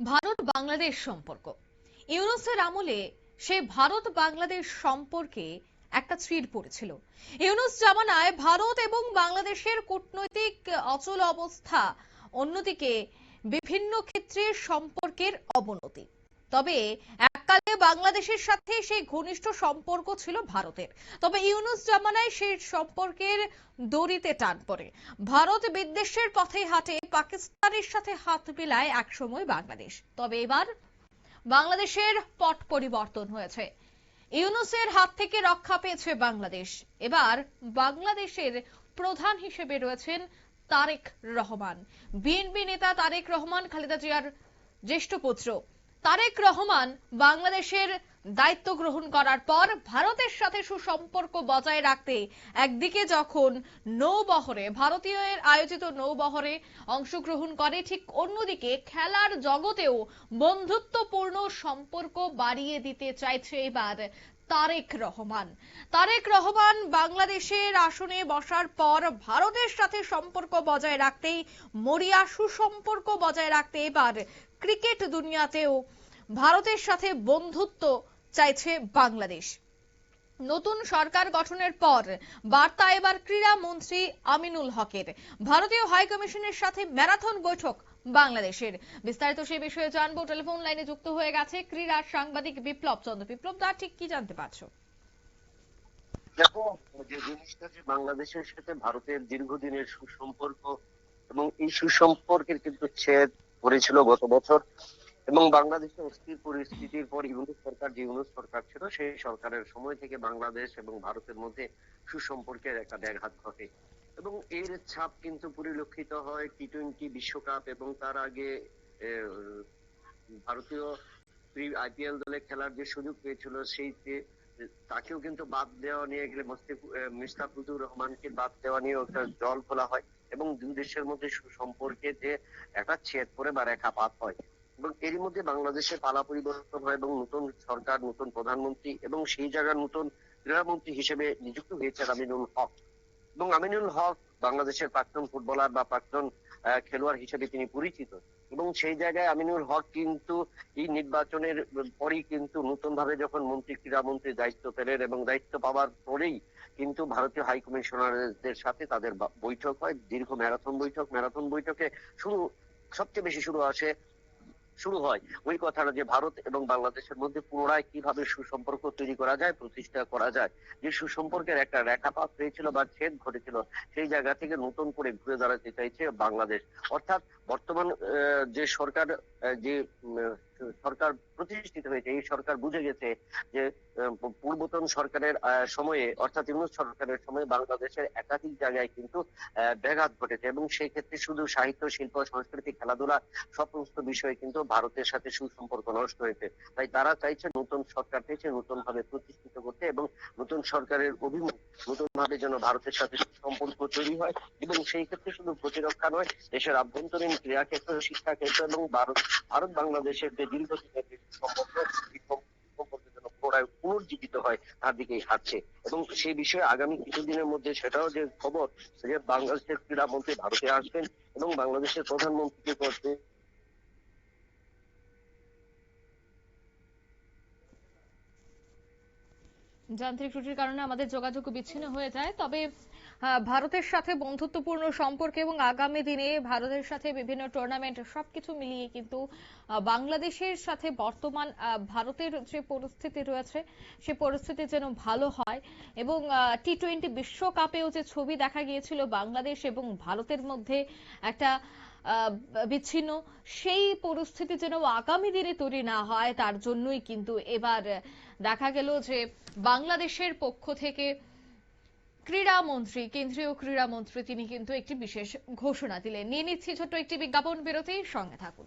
ভারত বাংলাদেশ সম্পর্ক। ইউনুসের আমলে সে ভারত বাংলাদেশ সম্পর্কে একটা চিড় পড়েছিল। ইউনুস জামানায় ভারত এবং বাংলাদেশের কূটনৈতিক অচল অবস্থা অন্যদিকে বিভিন্ন ক্ষেত্রে সম্পর্কের অবনতি। তবে এককালে বাংলাদেশের সাথে সেই ঘনিষ্ঠ সম্পর্ক ছিল ভারতের। তবে ইউনুস জামানায় সেই সম্পর্কের দড়িতে টান পড়ে। ভারত বিদ্বেষের পথে হাঁটে, পাকিস্তানের সাথে হাত মেলায় একসময় বাংলাদেশ। তবে এবার বাংলাদেশের পট পরিবর্তন হয়েছে। ইউনুসের হাত থেকে রক্ষা পেয়েছে বাংলাদেশ। এবার বাংলাদেশের প্রধান হিসেবে রয়েছেন তারেক রহমান। বিএনপি নেতা তারেক রহমান, খালেদা জিয়ার জ্যেষ্ঠ পুত্র। তারেক রহমান বাংলাদেশের দায়িত্ব গ্রহণ করার পর ভারতের সাথে সুসম্পর্ক বজায় রাখতে একদিকে যখন নৌবহরে ভারতীয়ের আয়োজিত নৌবহরে অংশগ্রহণ করে, ঠিক অন্যদিকে খেলার জগতেও বন্ধুত্বপূর্ণ সম্পর্ক বাড়িয়ে দিতে চাইছে এবার তারেক রহমান। তারেক রহমান বাংলাদেশের আসনে বসার পর ভারতের সাথে সম্পর্ক বজায় রাখতেই মরিয়া সুসম্পর্ক বজায় রাখতে এবার ক্রিকেট দুনিয়াতেও ভারতের সাথে বন্ধুত্ব চাইছে বাংলাদেশ। নতুন সরকার গঠনের পর বার্তা এবার ক্রীড়া মন্ত্রী আমিনুল হকের। ভারতীয় হাইকমিশনের সাথে ম্যারাথন বৈঠক বাংলাদেশের। বিস্তারিত সেই বিষয়ে জানব। টেলিফোন লাইনে যুক্ত হয়ে গেছে ক্রীড়া সাংবাদিক বিপ্লব চন্দ্র। বিপ্লব দা, ঠিক কি জানতে পারছ? দেখো, যে জিনিসটা যে বাংলাদেশের সাথে ভারতের দীর্ঘদিনের সুসম্পর্ক এবং এই সুসম্পর্কের কিন্তু ছেদ পড়েছিল গত বছর। এবং বাংলাদেশে অস্থির পরিস্থিতির পর ইউনুস সরকার, যে ইউনুস সরকার ছিল, সেই সরকারের সময় থেকে বাংলাদেশ এবং ভারতের মধ্যে সুসম্পর্কের একটা ব্যাঘাত ঘটে। এবং এর ছাপ কিন্তু পরিলক্ষিত হয় টি টোয়েন্টি বিশ্বকাপ এবং তার আগে ভারতীয় আইপিএল দলে খেলার যে সুযোগ পেয়েছিল সেইতে তাকেও কিন্তু বাদ দেওয়া নিয়ে গেলে মুস্তাফিজুর রহমানকে বাদ দেওয়া নিয়ে একটা জল খোলা হয় এবং দুই দেশের মধ্যে সুসম্পর্কে যে একটা ছেদ পড়ে বা রেখাপাত হয়। এবং এরই মধ্যে বাংলাদেশের পালা পরিবর্তন হয় এবং নতুন সরকার, নতুন প্রধানমন্ত্রী এবং সেই জায়গার নতুন ক্রীড়ামন্ত্রী হিসেবে নিযুক্ত হয়েছেন আমিনুল হক। এবং আমিনুল হক বাংলাদেশের প্রাক্তন ফুটবলার বা প্রাক্তন খেলোয়াড় হিসেবে তিনি পরিচিত। এবং সেই জায়গায় আমিনুল হক কিন্তু এই নির্বাচনের পরেই কিন্তু নতুন ভাবে যখন মন্ত্রী ক্রীড়ামন্ত্রী দায়িত্ব পেলেন এবং দায়িত্ব পাওয়ার পরেই কিন্তু ভারতীয় হাই কমিশনারদের সাথে তাদের বৈঠক হয়। দীর্ঘ ম্যারাথন বৈঠক। ম্যারাথন বৈঠকে শুরু, সবচেয়ে বেশি শুরু আসে শুরু হয়। ওই কথাটা যে ভারত এবং বাংলাদেশের মধ্যে পুনরায় কীভাবে সুসম্পর্ক তৈরি করা যায়, প্রতিষ্ঠা করা যায়, যে সুসম্পর্কের একটা রেখাপাত হয়েছিল বা ছেদ ঘটেছিল, সেই জায়গা থেকে নতুন করে ঘুরে দাঁড়াতে চাইছে বাংলাদেশ। অর্থাৎ বর্তমান যে সরকার যে সরকার প্রতিষ্ঠিত হয়েছে, এই সরকার বুঝে গেছে যে পূর্বতন সরকারের সময়ে, অর্থাৎ ইউনুস সরকারের সময়ে বাংলাদেশের একাধিক জায়গায় কিন্তু ব্যাঘাত ঘটেছে এবং সেই ক্ষেত্রে শুধু সাহিত্য, শিল্প, সংস্কৃতি, খেলাধুলা সমস্ত বিষয়ে কিন্তু ভারতের সাথে সুসম্পর্ক নষ্ট হয়েছে। তাই তারা চাইছে নতুন সরকার চাইছে নতুন ভাবে প্রতিষ্ঠিত করতে এবং নতুন সরকারের অভিমুখ নতুন ভাবে যেন ভারতের সাথে সম্পর্ক তৈরি হয় এবং সেই ক্ষেত্রে শুধু প্রতিরক্ষা নয়, দেশের আভ্যন্তরীণ ক্রীড়া ক্ষেত্র শিক্ষা ক্ষেত্র এবং ভারত ভারত বাংলাদেশের যে দীর্ঘদিনের সম্পর্ক এই সম্পর্ক যেন পুনরায় পুনর্জীবিত হয়, তার দিকেই হাঁটছে। এবং সেই বিষয়ে আগামী কিছুদিনের মধ্যে সেটাও যে খবর যে বাংলাদেশের ক্রীড়ামন্ত্রী ভারতে আসবেন এবং বাংলাদেশের প্রধানমন্ত্রীকে করতে যান্ত্রিক ত্রুটির কারণে আমাদের যোগাযোগ বিচ্ছিন্ন হয়ে যায়। তবে ভারতের সাথে বন্ধুত্বপূর্ণ সম্পর্ক এবং আগামী দিনে ভারতের সাথে বিভিন্ন টুর্নামেন্ট সবকিছু মিলিয়ে কিন্তু বাংলাদেশের সাথে বর্তমান ভারতের যে পরিস্থিতি রয়েছে, সে পরিস্থিতি যেন ভালো হয় এবং টি টোয়েন্টি বিশ্বকাপেও যে ছবি দেখা গিয়েছিল বাংলাদেশ এবং ভারতের মধ্যে একটা বিচ্ছিন্ন। সেই পরিস্থিতি যেন আগামী দিনে তৈরি না হয়, তার জন্যই কিন্তু এবার দেখা গেল যে বাংলাদেশের পক্ষ থেকে ক্রীড়া মন্ত্রী, কেন্দ্রীয় ক্রীড়া মন্ত্রী, তিনি কিন্তু একটি বিশেষ ঘোষণা দিলেন। নিয়ে নিচ্ছি ছোট্ট একটি বিজ্ঞাপন, বিরতির সঙ্গে থাকুন।